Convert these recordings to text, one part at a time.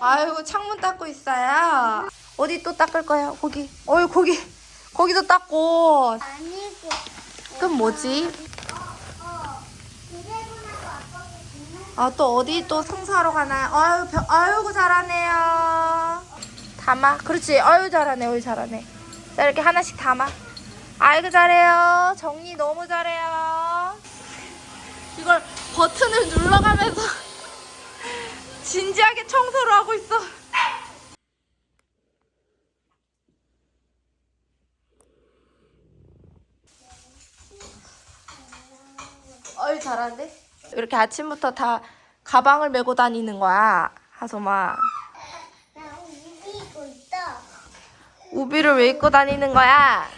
아이고 창문 닦고 있어요. 어디 또 닦을 거예요? 거기. 어이 거기. 거기도 닦고. 아니고. 그럼 뭐지? 어. 아빠가 장난. 아또 어디 또 청소하러 가나요? 아유 벼, 아유고 잘하네요. 담아. 그렇지. 아유 잘하네. 어유 잘하네. 자 이렇게 하나씩 담아. 아이고 잘해요. 정리 너무 잘해요. 이걸 버튼을 눌러가면서 진지하게 청소를 하고 있어. 어이 잘하는데? 이렇게 아침부터 다 가방을 메고 다니는 거야 하소마 나 움직이고 있다. 우비를 왜 입고 다니는 거야?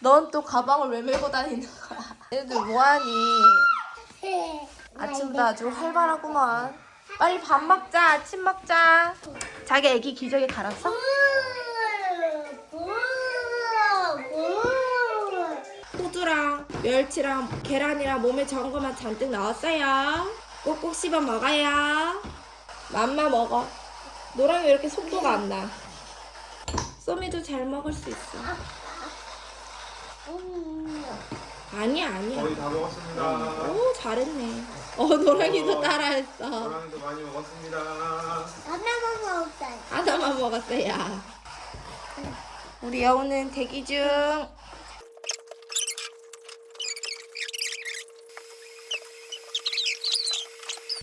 넌 또 가방을 왜 메고 다니는 거야? 얘들 뭐하니? 아침부터 아주 활발하구만 빨리 밥 먹자 아침 먹자 자기 애기 기저귀 갈았어? 호두랑 멸치랑 계란이랑 몸에 적은 것만 잔뜩 넣었어요. 꼭꼭 씹어 먹어요. 맘마 먹어. 노랑이 왜 이렇게 속도가 안 나? 쏘미도 잘 먹을 수 있어. 아니야 아니야. 거의 다 먹었습니다. 오 잘했네. 어 노랑이도 따라했어. 고랑이도 많이 먹었습니다. 하나만 먹자. 하나만 먹었어요. 우리 여우는 대기 중.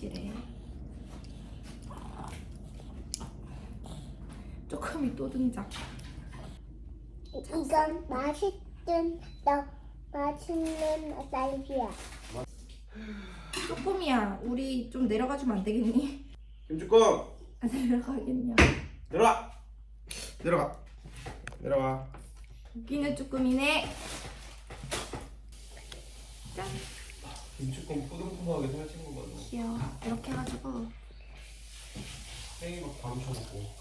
이래. 조금이 또 등장. 이건 맛있든 너 맛있는 딸기야. 조금이야. 우리 좀 내려가 주면 안 되겠니? 김주꺼 안 내려가겠냐? 내려와. 내려가. 내려와. 웃기는 쭈꾸미네. 짠. 김주꺼 푸동푸동하게 살찐 거 같네. 귀여워. 이렇게 해가지고 생이 막 바로 쳐먹고.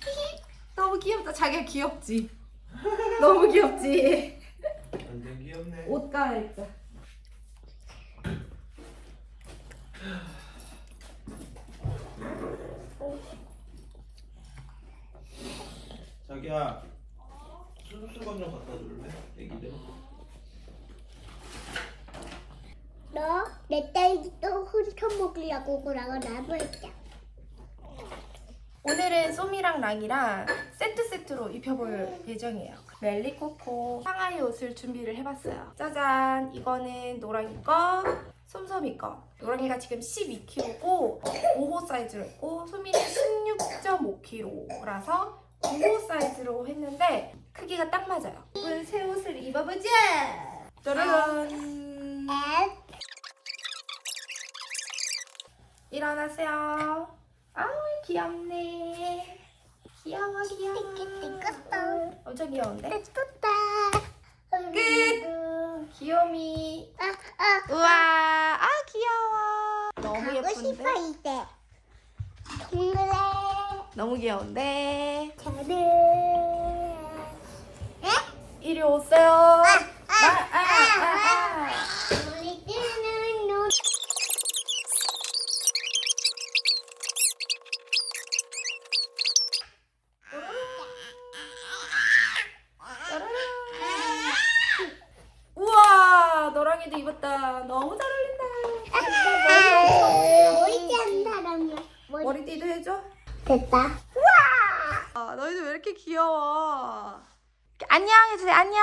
너무 귀엽다. 자기가 귀엽지. 너무 귀엽지. 완전 귀엽네. 옷 갈아입자. 자기야. 수술관 좀 갖다 줄래? 애기들. 너 내 딸기 또 훔쳐 먹으려고 그러고 나도 했자. 오늘은 쏘미랑 랑이랑 세트 세트로 입혀볼 예정이에요. 멜리코코 상하이 옷을 준비를 해봤어요. 짜잔! 이거는 노랑이 거, 솜솜이 거. 노랑이가 지금 12kg고 5호 사이즈로 했고 소미는 16.5kg라서 9호 사이즈로 했는데 크기가 딱 맞아요. 오늘 새 옷을 입어보자! 짜라란! 일어나세요. 아우 귀엽네. 귀여워 귀여워. 띠끼띠끼 엄청 귀여운데? 끝. 귀요미. 아, 아. 우와. 아 귀여워. 너무 가고 싶어 예쁜데? 이제. 너무 귀여운데? 저를. 에? 이리 오세요. 아, 아, 아, 아, 아. 우리 뜨는 눈. 짜라란. 우와. 너랑이도 입었다. 너무 잘 어울린다. 머리 짠 사람이야. 머리. 머리띠도 됐다. 아, 너희들 왜 이렇게 귀여워? 안녕 해주세요. 안녕.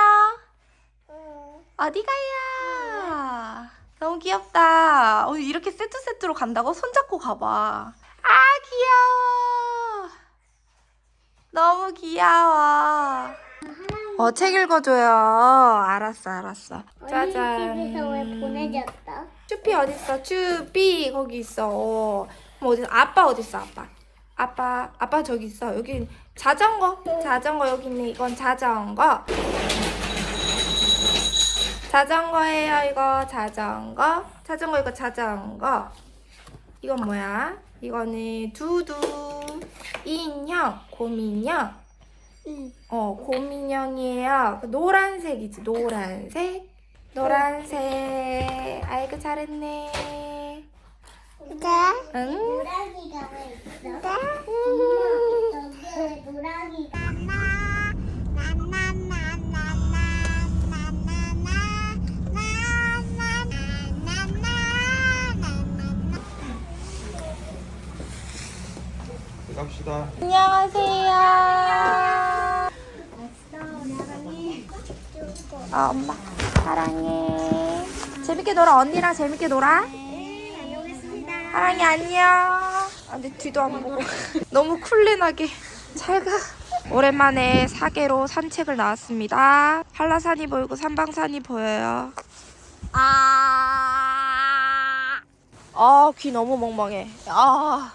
어디 가요? 너무 귀엽다. 어, 이렇게 세트 세트로 간다고? 손잡고 가봐. 아, 귀여워. 너무 귀여워. 어, 책 읽어줘요. 알았어, 알았어. 짜잔. 집에서 왜 보내줬어? 쭈삐 어딨어? 쭈삐 거기 있어. 어, 어디? 아빠 어딨어? 아빠. 아빠, 아빠 저기 있어. 여기 자전거. 자전거 여기 있네. 이건 자전거. 자전거예요. 이거 자전거. 자전거 이거 자전거. 이건 뭐야? 이거는 두두 인형 곰인형. 응. 어 곰인형이에요. 노란색이지 노란색. 노란색. 아이고 잘했네. 그러니까? 갑시다. 안녕하세요. 어, 엄마 사랑해. 재밌게 놀아 언니랑 재밌게 놀아. 사랑이 안녕. 아, 근데 뒤도 안 보고 너무 쿨린하게 잘 가. 오랜만에 사계로 산책을 나왔습니다. 한라산이 보이고 삼방산이 보여요. 아, 아, 귀 너무 멍멍해. 아,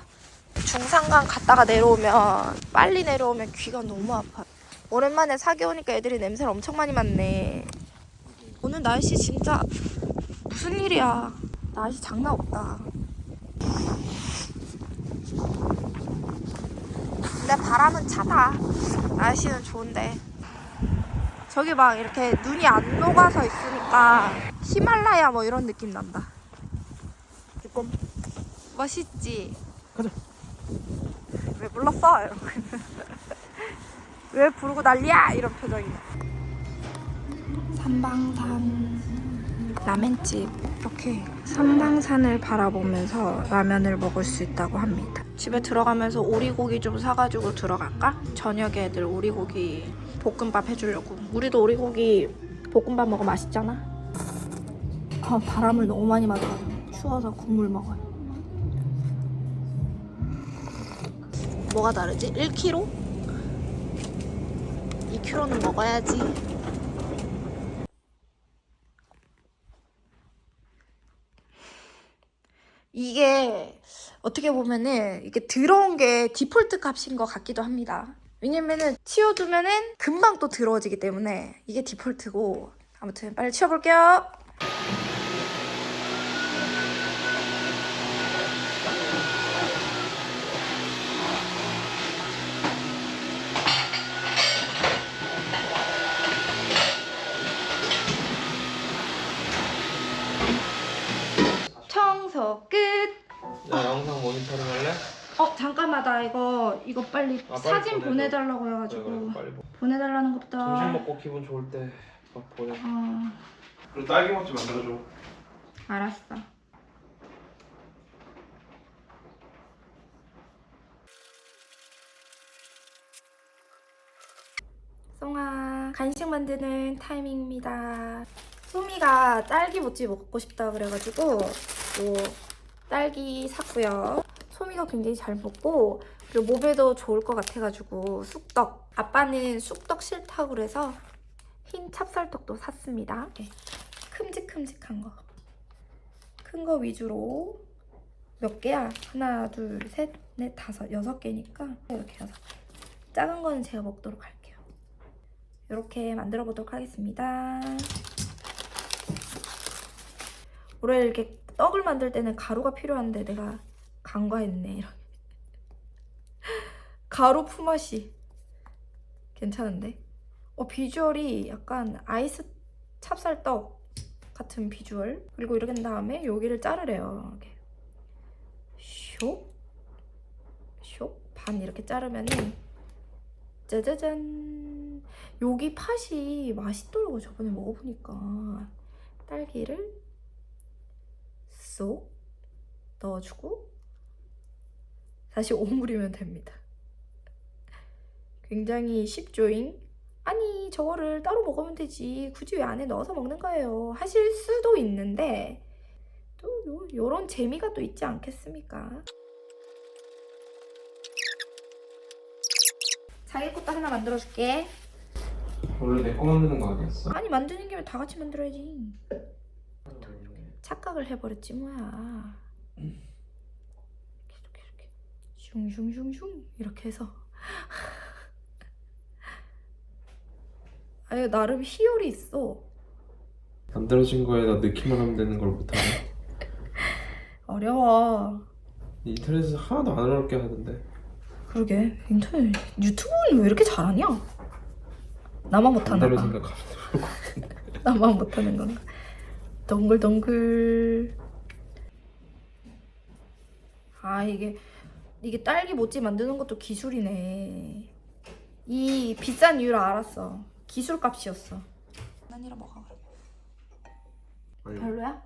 중산간 갔다가 내려오면 빨리 내려오면 귀가 너무 아파. 오랜만에 사계 오니까 애들이 냄새를 엄청 많이 맡네. 오늘 날씨 진짜 무슨 일이야? 날씨 장난 없다. 근데 바람은 차다. 날씨는 좋은데. 저기 막 이렇게 눈이 안 녹아서 있으니까 히말라야 뭐 이런 느낌 난다. 조금. 멋있지? 가자. 왜 불렀어? 이러고. 왜 부르고 난리야? 이런 표정이야. 삼방산 라멘집 이렇게 삼방산을 바라보면서 라면을 먹을 수 있다고 합니다. 집에 들어가면서 오리고기 좀 사가지고 들어갈까? 저녁에 애들 오리고기 볶음밥 해주려고. 우리도 오리고기 볶음밥 먹으면 맛있잖아. 아 바람을 너무 많이 맞아가지고 추워서 국물 먹어요. 뭐가 다르지? 1kg? 2kg는 먹어야지. 이게 어떻게 보면은 이게 들어온 게 디폴트 값인 것 같기도 합니다. 왜냐면은 치워두면은 금방 또 들어워지기 때문에 이게 디폴트고 아무튼 빨리 치워볼게요. 청소 끝. 야 영상 모니터링 할래? 어 잠깐만 나 이거 이거 빨리 아, 빨리 사진 보내줘. 보내달라고 해가지고 그래, 빨리 보. 보내달라는 것보다 점심 먹고 기분 좋을 때 막 보내. 어 그리고 딸기 모찌 만들어줘. 알았어 송아 간식 만드는 타이밍입니다 소미가 딸기 모찌 먹고 싶다 그래가지고 요 딸기 샀고요 소미가 굉장히 잘 먹고 그리고 몸에도 좋을 것 같아가지고 쑥떡 아빠는 쑥떡 싫다고 그래서 흰 찹쌀떡도 샀습니다 네. 큼직큼직한 거 큰 거 위주로 몇 개야? 하나, 둘, 셋, 넷, 다섯, 여섯 개니까 이렇게 여섯 개. 작은 거는 제가 먹도록 할게요. 이렇게 만들어 보도록 하겠습니다. 원래 이렇게 떡을 만들 때는 가루가 필요한데 내가 간과했네. 이렇게. 가루 품앗이 괜찮은데? 어 비주얼이 약간 아이스 찹쌀떡 같은 비주얼 그리고 이렇게 한 다음에 여기를 자르래요 이렇게 쇽쇽반 이렇게 자르면은 짜자잔 여기 팥이 맛있더라고 저번에 먹어보니까 딸기를 쏙 넣어주고 다시 오므리면 됩니다. 굉장히 쉽죠잉. 아니 저거를 따로 먹으면 되지. 굳이 왜 안에 넣어서 먹는 거예요? 하실 수도 있는데 또 요, 요런 재미가 또 있지 않겠습니까? 자기 것도 하나 만들어줄게. 원래 내 거 만드는 거 아니었어? 아니 만드는 김에 다 같이 만들어야지 착각을 해버렸지 뭐야. 이렇게 이렇게 이렇게 슝슝슝슝. 이렇게 해서. 아니 나름 희열이 있어. 만들어진 거에다 넣기만 하면 되는 걸 못하네. 어려워. 인터넷에서 하나도 안 어렵게 하던데. 그러게. 인터넷 유튜브는 왜 이렇게 잘하냐? 나만 못하나 반대로 봐 생각하면 나만 못하는 건가 덩글덩글 아 이게 이게 딸기 모찌 만드는 것도 기술이네 이 비싼 이유를 알았어 기술값이었어 난이라 먹어 아니, 별로야?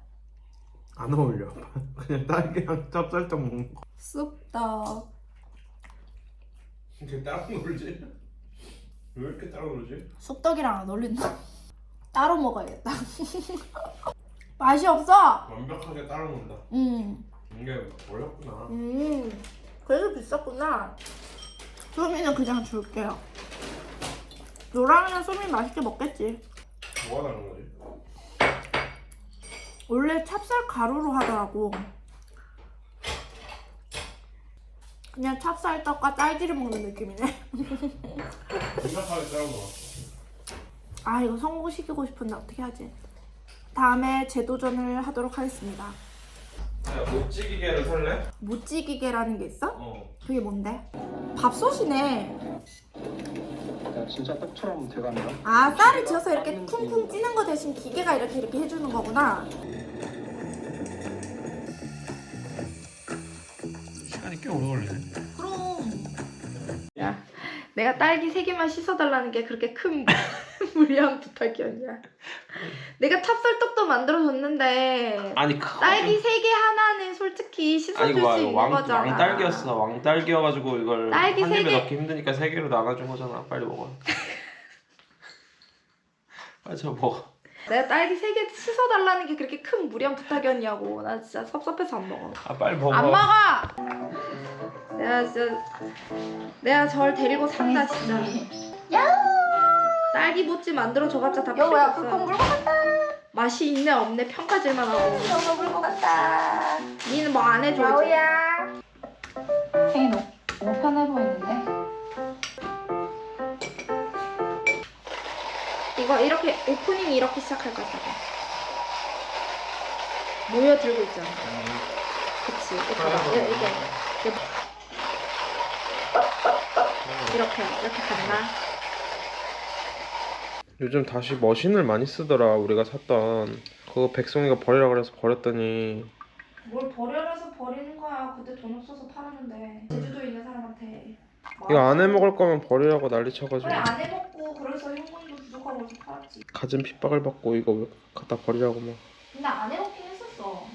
안 어울려. 그냥 딸기랑 짭짤떡 먹는 거. 쑥떡 이렇게 따로 놀지? 왜 이렇게 따로 놀지? 쑥떡이랑 안 어울린다. 따로 먹어야겠다. 맛이 없어. 완벽하게 따로 논다. 음. 이게 어렵구나. 음. 그래서 비쌌구나. 소미는 그냥 줄게요. 노랑이랑 소미 맛있게 먹겠지. 뭐가 다른 거지? 원래 찹쌀 가루로 하더라고. 그냥 찹쌀떡과 딸기를 먹는 느낌이네. 완벽하게 따로 놀았어. 아 이거 성공시키고 싶은데 어떻게 하지? 다음에 재도전을 하도록 하겠습니다. 야, 못찌기개를 살래? 무찌기개라는 게 있어? 어. 그게 뭔데? 밥솥이네. 야, 진짜 떡처럼 돼가네요. 아 쌀을 지어서 이렇게 쿵쿵 찌는 거 대신 기계가 이렇게 이렇게 해주는 거구나. 시간이 꽤 오래 걸리네. 그럼. 야, 내가 딸기 세 개만 씻어달라는 게 그렇게 큰 무리한 부탁이었냐? 내가 찹쌀떡도 만들어줬는데 아니 그거 딸기 세 개 하나는 솔직히 씻어줄 수 있는 거잖아. 왕딸기였어. 왕딸기여가지고 이걸 딸기 한 세 입에 개. 넣기 힘드니까 세 개로 나눠준 거잖아. 빨리 먹어. 빨리 저 먹어. 내가 딸기 세 개 씻어달라는 게 그렇게 큰 무리한 부탁이었냐고. 나 진짜 섭섭해서 안 먹어. 아 빨리 먹어. 안 먹어. 내가 진짜 내가 절 데리고 산다 진짜. 딸기 모찌 만들어 줘봤자 다 필요 여보야 없어. 그건 물고 간다. 맛이 있네 없네 평가질만 하고. 여보 물고 간다. 니는 뭐 안 해줘. 야오야. 생이 너무, 너무 편해 보이는데. 이거 이렇게 오프닝 이렇게 시작할 거야. 모여 들고 있잖아. 그치. 이렇게 봐. 이렇게 이렇게 이렇게 이렇게 갔나? 요즘 다시 머신을 많이 쓰더라. 우리가 샀던 그거 백송이가 버리라 그래서 버렸더니 뭘 버려라서 버리는 거야. 그때 돈 없어서 팔았는데 제주도에 있는 사람한테. 이거 안 해 먹을 거면 버리라고 난리 쳐가지고 그래 안 해먹고 그래서 현금도 부족하고 그래서 팔았지. 가진 핍박을 받고 이거 왜 갖다 버리라고 막 근데 안 해먹긴 했었어.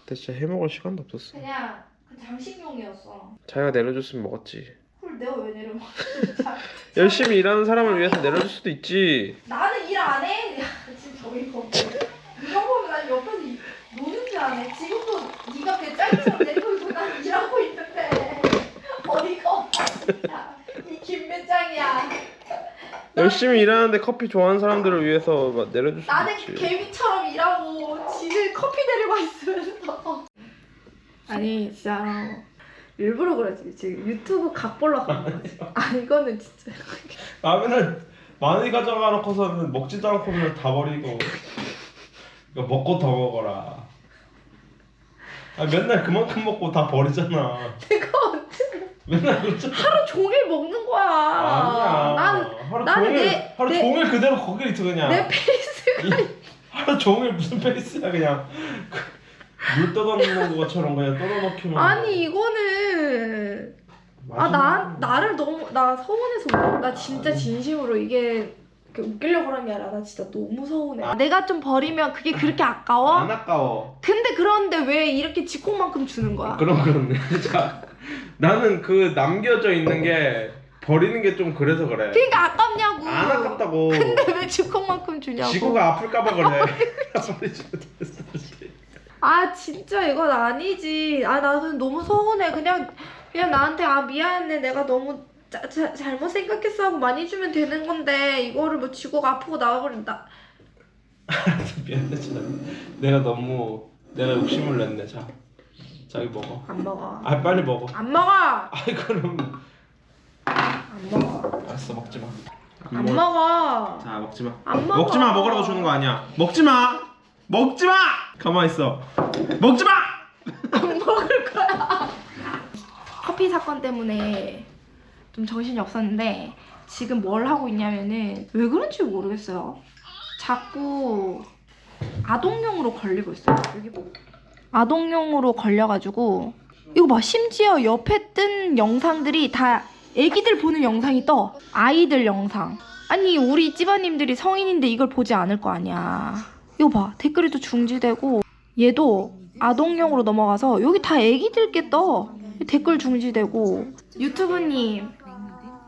그때 진짜 해 먹을 시간도 없었어. 그냥 그 장식용이었어. 자기가 내려줬으면 먹었지. 그걸 내가 왜 내려? 열심히 일하는 사람을 위해서 내려줄 수도 있지. 나는 일 안 해. 야, 지금 저기 이거 이거 보면 난 옆에서 이- 노는 줄 아네. 지금도 네가 배짱이처럼 내리고 있고 난 일하고 있는데 어이가 없다 진짜. 이 김 배짱이야. 열심히 일하는데 커피 좋아하는 사람들을 위해서 막 내려줄 수도 나는 있지. 개미처럼 일하고 지들 커피 데리고 있으면서 아니 진짜 일부러 그러지 지금 유튜브 각 보려고 하는 거지 아 이거는 진짜 라면을 많이 가져가 놓고서는 먹지도 않고 그냥 다 버리고 이거 먹고 더 먹어라. 아 맨날 그만큼 먹고 다 버리잖아. 내가 언제 맨날 그렇잖아. 하루 종일 먹는 거야 아니야. 난 하루 나는 종일 내- 하루 내- 종일 그대로 거기 있어 그냥. 내 페이스가 이- 하루 종일 무슨 페이스야 그냥 그, 물 떠넣는 것처럼 그냥 떠넣기만. 아니 이거는 아 나 나를 너무 나 서운해서 울어. 나 진짜 진심으로 이게 이렇게 웃기려고 그런 게 아니라 나 진짜 너무 서운해 아. 내가 좀 버리면 그게 그렇게 아까워? 안 아까워. 근데 그런데 왜 이렇게 지콩만큼 주는 거야? 그럼 그렇네. 자, 나는 그 남겨져 있는 게 버리는 게 좀 그래서 그래. 그러니까 아깝냐고. 안 아깝다고. 근데 왜 지콩만큼 주냐고. 지구가 아플까봐 그래. 버리지 못했어. 아 진짜 이건 아니지. 아 나는 너무 서운해. 그냥 그냥 나한테 아 미안해. 내가 너무 자, 자, 잘못 생각했어 하고 많이 주면 되는 건데 이거를 뭐 지구가 아프고 나와버린다. 미안해 진짜. 내가 너무 내가 욕심을 냈네. 자, 자기 먹어. 안 먹어. 아 빨리 먹어. 안 먹어. 아이 그럼 안 먹어. 알았어 먹지 마. 안 먹어. 자 먹지 마. 안 먹어. 먹지 마 먹으라고 주는 거 아니야. 먹지 마. 먹지 마. 가만 있어. 먹지 마. 안 먹을 거야. 커피 사건 때문에 좀 정신이 없었는데 지금 뭘 하고 있냐면은 왜 그런지 모르겠어요. 자꾸 아동용으로 걸리고 있어요. 여기 뭐 아동용으로 걸려가지고 이거 봐 심지어 옆에 뜬 영상들이 다 애기들 보는 영상이 떠 아이들 영상 아니 우리 집안님들이 성인인데 이걸 보지 않을 거 아니야 이거 봐 댓글이 또 중지되고 얘도 아동용으로 넘어가서 여기 다 애기들 게떠 댓글 중지되고 유튜브님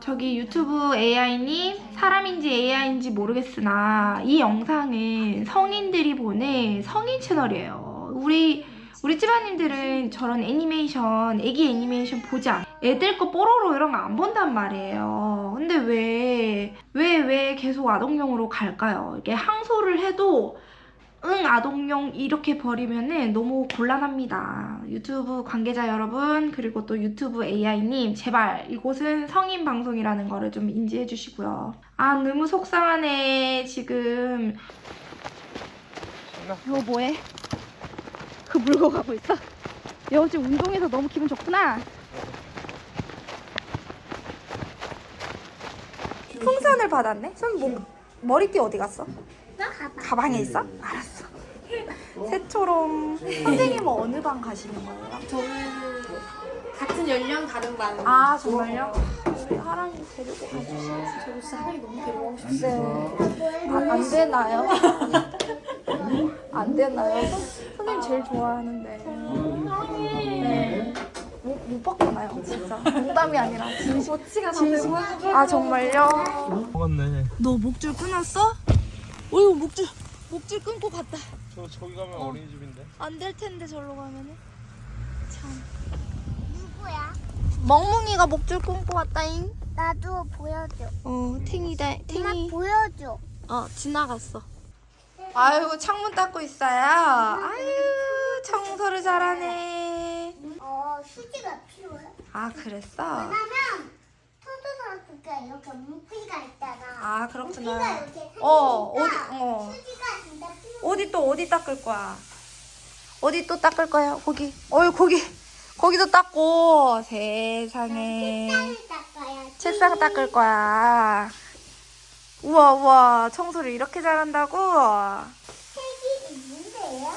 저기 유튜브 AI님 사람인지 AI인지 모르겠으나 이 영상은 성인들이 보는 성인 채널이에요. 우리 우리 집안님들은 저런 애니메이션, 애기 애니메이션 보지 않. 애들 거 뽀로로 이런 거 안 본단 말이에요. 근데 왜, 왜, 왜 계속 아동용으로 갈까요? 이렇게 항소를 해도 응 아동용 이렇게 버리면은 너무 곤란합니다. 유튜브 관계자 여러분 그리고 또 유튜브 AI님 제발 이곳은 성인 방송이라는 거를 좀 인지해 주시고요. 아 너무 속상하네 지금. 이거 뭐해? 그 물고 가고 있어? 여 지금 운동해서 너무 기분 좋구나. 풍선을 받았네? 손 뭐, 머리띠 어디 갔어? 너 가봐. 가방에 있어? 알았어. 새초롬. 선생님은 어느 방 가시는 거예요? 저는 같은 연령 다른 반. 아 정말요? 우리 하랑이 데리고 가주세요. 저도 진짜 하랑이 너무 데려가고 싶어요. 네. 아, 안 되나요? 안 되나요? 선, 선생님 제일 좋아하는데. 네. 못, 못 바꿔나요, 진짜. 농담이 아니라 진심. 모치가 진심. 아 정말요? 먹었네. 너 목줄 끊었어? 어이구 목줄 목줄 끊고 갔다. 저 저기 가면 어. 린이집인데 안 될 텐데 절로 가면은. 참. 누구야? 멍멍이가 목줄 끊고 왔다잉. 나도 보여줘. 어, 탱이다. 엄마 탱이. 보여줘. 어, 지나갔어. 아이고, 창문 닦고 있어요. 아유, 청소를 잘하네. 어, 수지가 필요해. 아, 그랬어? 왜냐면 토토사가 이렇게 물기가 있잖아. 아, 그렇구나. 이렇게 어, 생기니까 어디, 어. 수지가 진짜 필요해. 어디 또 어디 닦을 거야? 어디 또 닦을 거야? 거기. 어이, 거기. 거기도 닦고. 세상에. 책상을 닦아야지. 책상 닦을 거야. 우와, 우와. 청소를 이렇게 잘한다고? 책이 있는데요?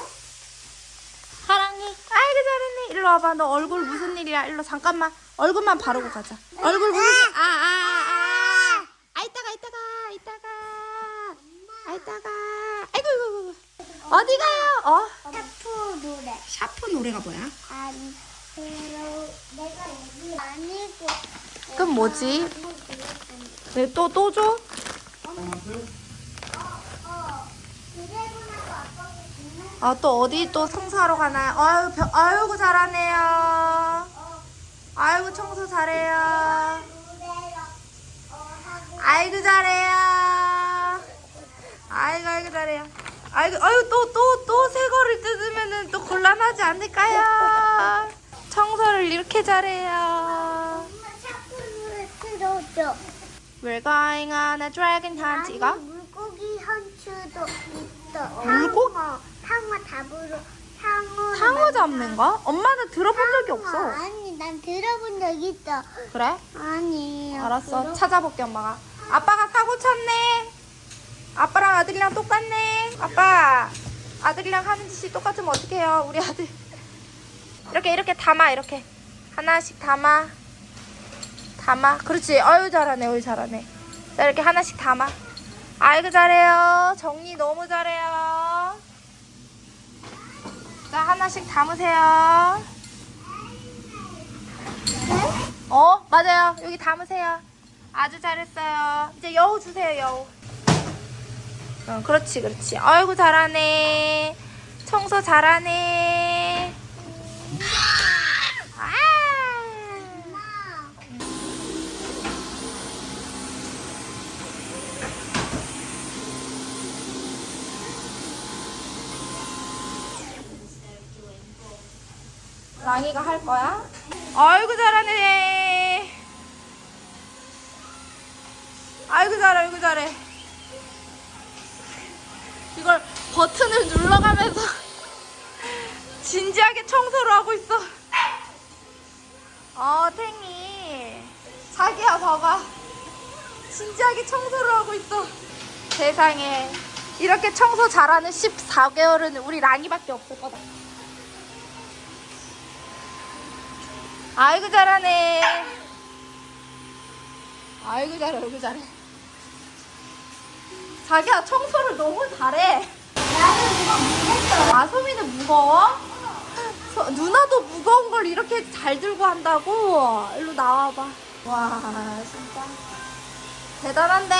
하랑이 아이고 잘했네 일로 와봐 너 얼굴 무슨 일이야 일로 잠깐만 얼굴만 바르고 가자. 얼굴 무슨 일 아아 아 아. 이따가 이따가 이따가. 아 이따가. 아이고 이고 이고 어디 가요? 어? 샤프 노래. 샤프 노래가 뭐야? 아니, 내가 여기 아니고. 그럼 뭐지? 왜또또 줘? 아 또 어디 또 청소하러 가나요? 아유 벼, 아이고 잘하네요 아이고 청소 잘해요. 아이고 잘해요. 아이고 아이고 잘해요. 아이고 아유 또또 또 새 거를 뜯으면은 또 곤란하지 않을까요? 청소를 이렇게 잘해요. We're going on a dragon hunt 이거? 아니, 물고기 헌츠도 있어. 물고- 상어, 상어 잡으러 상어. 상어 잡는 거? 엄마는 들어본 적이 없어. 아니, 난 들어본 적 있어. 그래? 아니. 알았어. 들어- 찾아볼게 엄마가. 아빠가 사고 쳤네. 아빠랑 아들이랑 똑같네. 아빠 아들이랑 하는 짓이 똑같으면 어떡해요 우리 아들. 이렇게 이렇게 담아 이렇게 하나씩 담아. 담아. 그렇지. 어유 잘하네. 어유 잘하네. 자 이렇게 하나씩 담아. 아이고 잘해요. 정리 너무 잘해요. 자 하나씩 담으세요. 어, 맞아요. 여기 담으세요. 아주 잘했어요. 이제 여우 주세요, 여우. 어, 그렇지, 그렇지. 아이고, 잘하네. 청소 잘하네. 아! 랑이가 할 거야? 아이고, 잘하네. 아이고 잘해 아이고 잘해. 이걸 버튼을 눌러가면서 진지하게 청소를 하고 있어. 어 탱이. 자기야 봐봐. 진지하게 청소를 하고 있어. 세상에. 이렇게 청소 잘하는 14개월은 우리 랑이밖에 없을 거다 아이고 잘하네. 아이고 잘해 아이고 잘해. 자기야 청소를 너무 잘해. 아 소미는 무거워? 서- 누나도 무거운 걸 이렇게 잘 들고 한다고? 일로 나와봐. 와 진짜. 대단한데?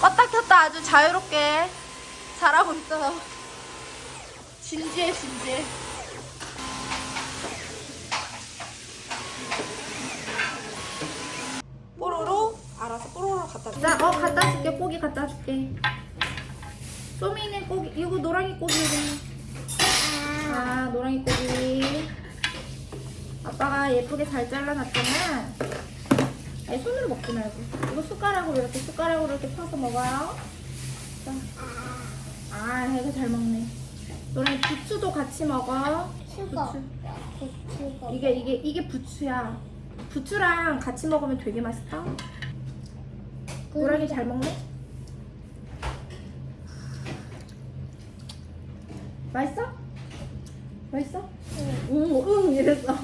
껐다 켰다 아주 자유롭게. 잘하고 있어요 진지해 진지해 알아서 뽀로로 갖다 줄게. 어 갖다 줄게. 고기 갖다 줄게. 소미는 고기 이거 노랑이 고기래 아 노랑이 고기. 아빠가 예쁘게 잘 잘라놨잖아. 아니 손으로 먹지 말고. 이거 숟가락으로 이렇게 숟가락으로 이렇게 퍼서 먹어요. 자. 아 이거 잘 먹네. 노랑이 부추도 같이 먹어. 부추. 수거. 이게 이게 이게 부추야. 부추랑 같이 먹으면 되게 맛있다 노랑이 잘 먹네 맛있어? 맛있어? 응, 응 이랬어 아,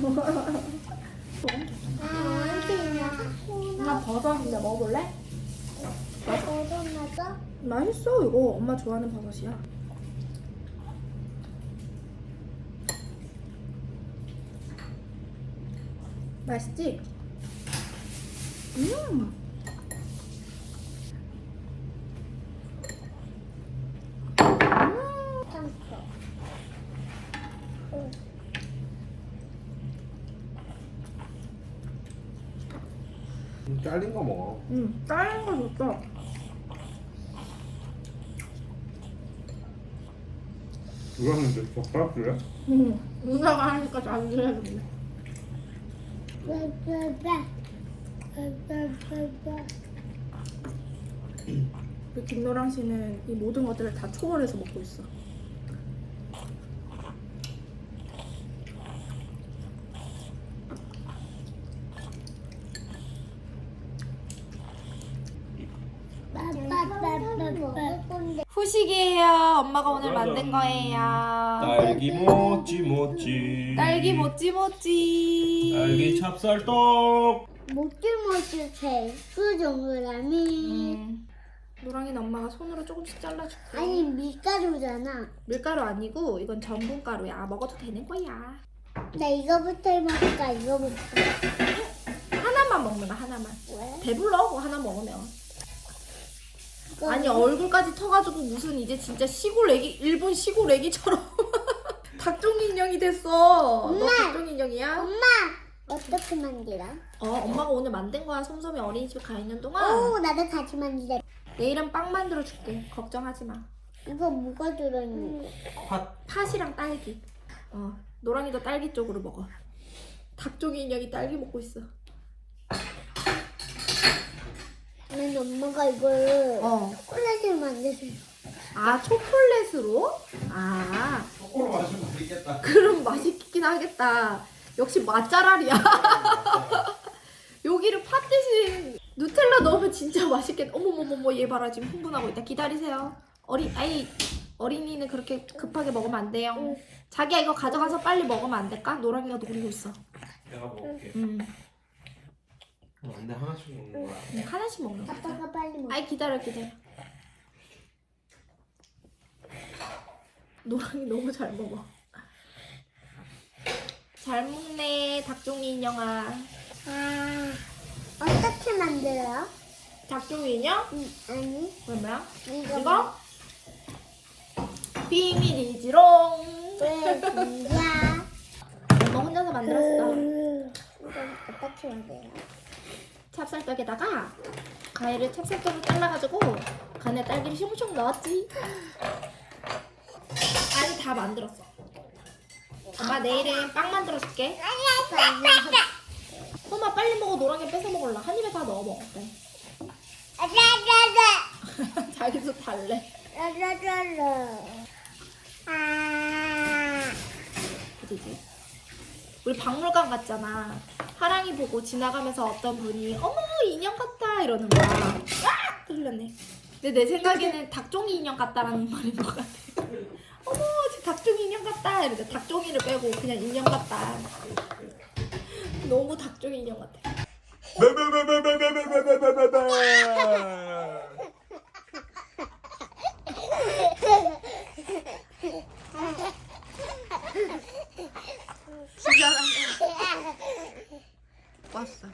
그냥. 엄마 버섯 이제 먹어볼래? 맛있어 이거 엄마 좋아하는 버섯이야 맛있지? 음 참고. 잘린 거 먹어. 음, 다른 거 좋다. 이거는 이제 젓가락질해? 음, 누나가 하니까 자주 해야겠네. 빠빠빠. 빠빠빠빠. 그 김노랑 씨는 이 모든 것들을 다 초월해서 먹고 있어. 빠빠빠빠. 후식이에요. 엄마가 오늘 만든 거예요. 딸기 모찌 모찌. 딸기 모찌 모찌. 딸기 찹쌀떡. 모찌모찌 그 동그라미. 음. 노랑이는 엄마가 손으로 조금씩 잘라줄게. 아니 밀가루잖아. 밀가루 아니고 이건 전분가루야. 먹어도 되는 거야. 나 이거부터 해먹을까 이거부터. 하나만 먹는 거 하나만. 왜? 배불러 그거 하나 먹으면. 이거 아니 얼굴까지 터가지고 무슨 이제 진짜 시골 애기 일본 시골 애기처럼 닭종이 인형이 됐어. 너 엄마! 닭종이 인형이야? 엄마 어떻게 만들어? 어 엄마가 오늘 만든 거야 솜솜이 어린이집 가 있는 동안. 오 나도 같이 만들래. 내일은 빵 만들어 줄게. 걱정하지 마. 이거 뭐가 들어있는? 팥. 팥이랑 딸기. 어 노랑이도 딸기 쪽으로 먹어. 닭종이 인형이 딸기 먹고 있어. 난 엄마가 이걸 어. 초콜릿을 만들어. 아 초콜릿으로? 아 거꾸로 마시면 되겠다. 그럼 맛있긴 하겠다. 역시 맛잘알이야. 여기를 팥 대신 누텔라 넣으면 진짜 맛있겠다. 어머머머머 얘 봐라 지금 흥분하고 있다. 기다리세요. 어린 아이 어린이는 그렇게 급하게 먹으면 안 돼요. 응. 자기야 이거 가져가서 빨리 먹으면 안 될까? 노랑이가 노리고 있어. 내가 먹을게. 음, 어, 근데 하나씩 먹는 거야. 음, 하나씩 먹는 거. 아빠가 빨리 먹어. 아이 기다려 기다려. 노랑이 너무 잘 먹어. 잘 먹네 닭종이 인형아. 아 어떻게 만들어요? 닭종이 인형? 음, 아니 그러면 이거 이거 비밀이지롱. 왜 진짜? 엄마 혼자서 만들었어. 이거 어떻게 만들어요? 찹쌀떡에다가 과일을 찹쌀떡으로 잘라가지고 간에 딸기를 슝슝 넣었지. 아니 다 만들었어. 엄마 내일은 빵 만들어줄게. 엄마 빨리 먹어 노랑이 뺏어 먹을라. 한 입에 다 넣어 먹어. 그래. 자기도 달래. 그지? 우리 박물관 갔잖아. 하랑이 보고 지나가면서 어떤 분이 어머 인형 같다 이러는 거야. 아! 흘렸네. 근데 내 생각에는 닭종이 인형 같다라는 말인 것 같아. 어머 저 닭종이 인형 같다 이러니까 닭종이를 빼고 그냥 인형 같다. 너무 닭종이 인형 같아. 진짜 왔어.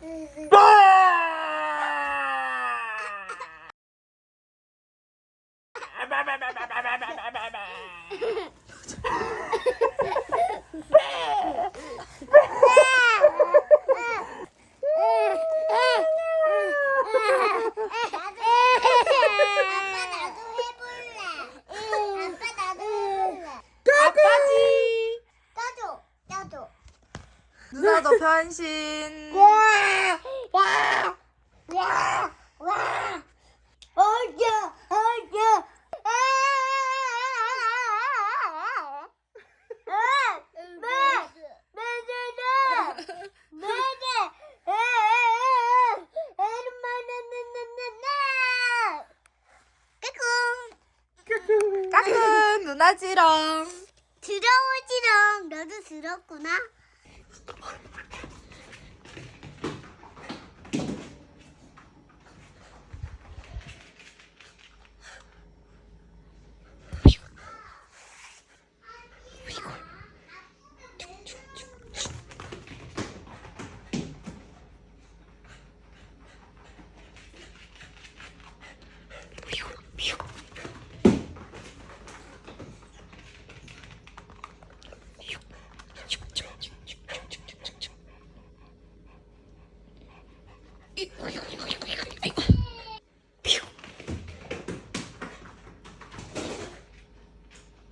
누나지롱. 들어오지롱. 너도 들었구나.